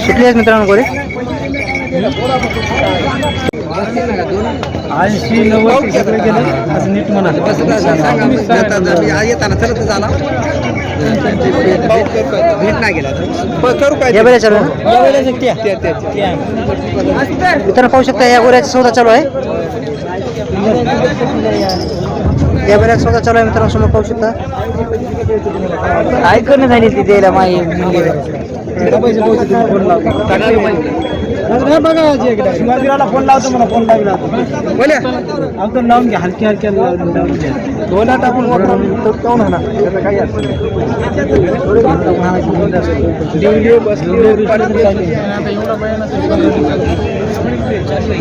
सुटली आहेत मित्रांनो गोरे? ऐंशी नव्वद सगळे गेले असं नीट म्हणा. येताना चलत झाला करू मित्रांनो पाहू शकता या गोऱ्याचा सौदा चालू आहे. या बऱ्याचा सौदा चालू आहे मित्रांनो समोर पाहू शकता ऐकून झाली ती द्यायला माई? शिवाजीरावला फोन लावतो मला फोन लागला बोल्या आपण लावून घ्या. हलकी हलक्या लावून घ्या दोन टाकून काऊन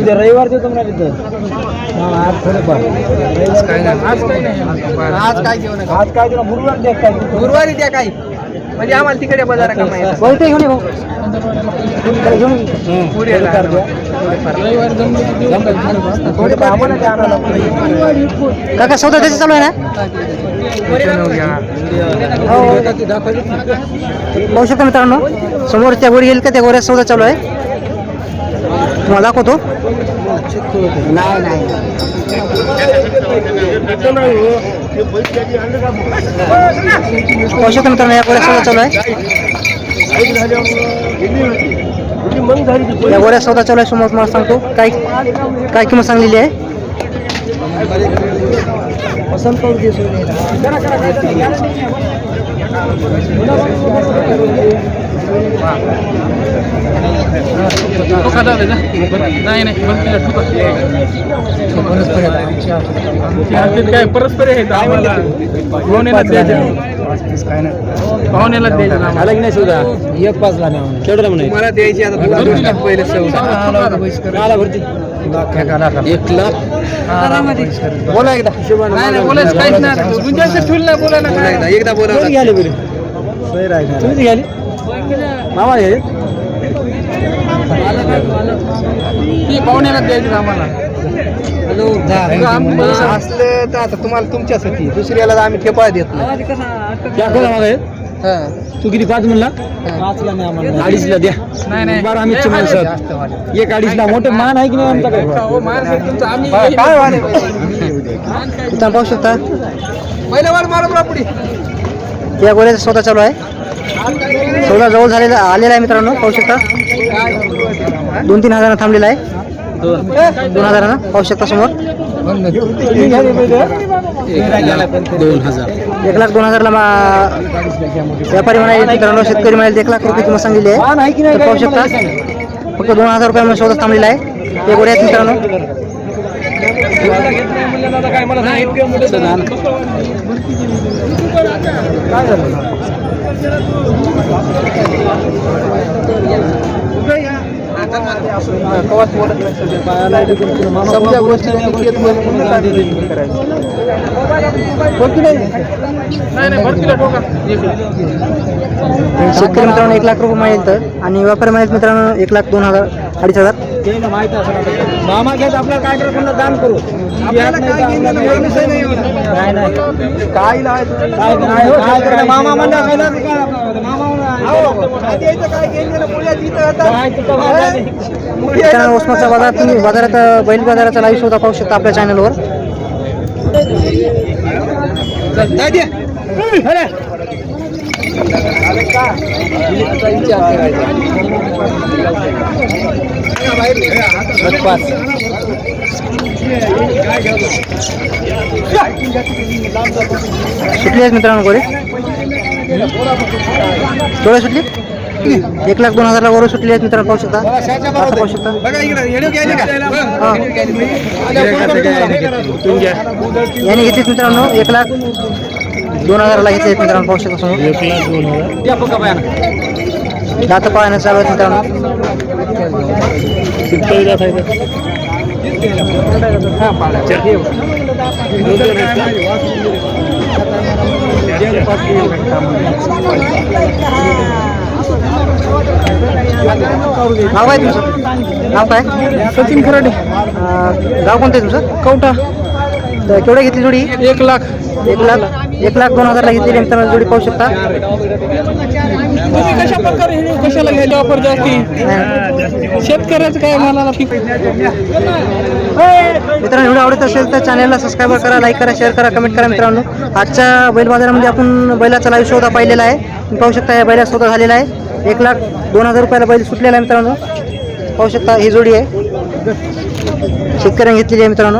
रविवार देतो. मला तिथं आज आज काय नाही आज काय आज काय गुरुवार द्या काय गुरुवारी द्या काही म्हणजे आम्हाला तिकडे बाजारा कमाई बोलते घेऊन ये घेऊन ये. काका सौदा त्याचं चालू आहे ना हो. पाहू शकता मित्रांनो समोर त्या गोरी येईल का त्या गोऱ्या सौदा चालू आहे तुम्हाला दाखवतो? नाही नाही. शकता मित्रांनो या गोऱ्या सौदा चालू आहे. या गोऱ्या सौदा चालू आहे समोर तुम्हाला सांगतो. काय काय किंमत सांगलेली आहे? पसंत करू दे सोयीने. नाही नाही काय परस्पर आहे आम्हाला पाहुण्याला द्यायचं पाहुण्याला द्यायचं आला की नाही सुद्धा एक पाच ला नाही केवढं म्हणे मला द्यायची आता पहिले. आला भरती एक लाख बोला एकदा नाही बोलायचं काहीच नाही ठेवली बोलायला एकदा बोला तुम्ही घ्याले मामा घ्याले ती पाहुण्याला द्यायची आम्हाला. असलं तर आता तुम्हाला तुमच्यासाठी. दुसऱ्याला तर आम्ही ठेपाळ देत नाही. हा. तू किती पाच म्हणला? अडीचला द्या. नाही नाही. बरं आम्ही वाले. एक अडीचला. मोठे मान आहे की नाही आमचा काय हो, माणसं आहे तुमचं. आम्ही बरं, काय वाले मित्रांनो पाहू शकता? पहिल्या वार मारा पुढे या गोऱ्याचा सौदा चालू आहे. सौदा जवळ झालेला आलेला आहे मित्रांनो पाहू शकता. दोन तीन हजारांना थांबलेला आहे. दोन हजारांना पाहू शकता समोर. दोन हजार एक लाख दोन हजारला मा- व्यापारी म्हणाले मित्रांनो शेतकरी म्हणाले एक लाख रुपये किंमत सांगलेली आहे. पाहू शकता फक्त दोन हजार रुपयामध्ये सौदा थांबलेला आहे. ते गोरे आहेत मित्रांनो. समजा गोष्टी नाही नाही? भरतीला ठोका शेतकरी मित्रांनो एक लाख रुपये मिळेल तर. आणि व्यापारी मिळेल मित्रांनो एक लाख दोन हजार अडीच हजार. माहीत मामा घेत आपल्याला काय करा? पुन्हा दान करू. आपल्याला काय नाही काय मामा आपलं, मामा मुली मित्रांनो. उस्माचा बाजार तुम्ही बाजारात बैल बाजाराचा लाईव्ह शोधा पाहू शकता आपल्या चॅनलवर आहेत मित्रांनो गोरे डोळे सुटली? एक लाख दोन हजारला गोरे सुटली आहेत मित्रांनो पाहू शकता. असं पाहू शकता? हा. याने घेतलीत मित्रांनो एक लाख दोन हजारला घेतले मित्रांनो पाहू शकता समोर. दात पाळणं चालू आहेत मित्रांनो. नाव काय तुमचं नाव काय? सचिन खराडे. गाव कोणतं आहे तुमचं? कवटा तर केवढे घेतली जोडी? एक लाख. एक लाख? एक लाख दोन हजारला घेतलेली मित्रांनो जोडी पाहू शकता? तुम्ही कशा प्रकारे हे कशाला ऑफर जास्ती? शेतकऱ्याचं काय पीक मित्रांनो व्हिडिओ आवडत असेल तर चॅनलला सबस्क्राईब करा लाईक करा शेअर करा कमेंट करा मित्रांनो. आजच्या बैल बाजारामध्ये आपण बैलाचा लाईव्ह सौदा पाहिलेला आहे. तुम्ही पाहू शकता या बैला सौदा झालेला आहे. एक लाख दोन हजार रुपयाला बैल सुटलेला आहे मित्रांनो. पाहू शकता ही जोडी आहे. शेतकऱ्यांनी घेतलेली आहे मित्रांनो.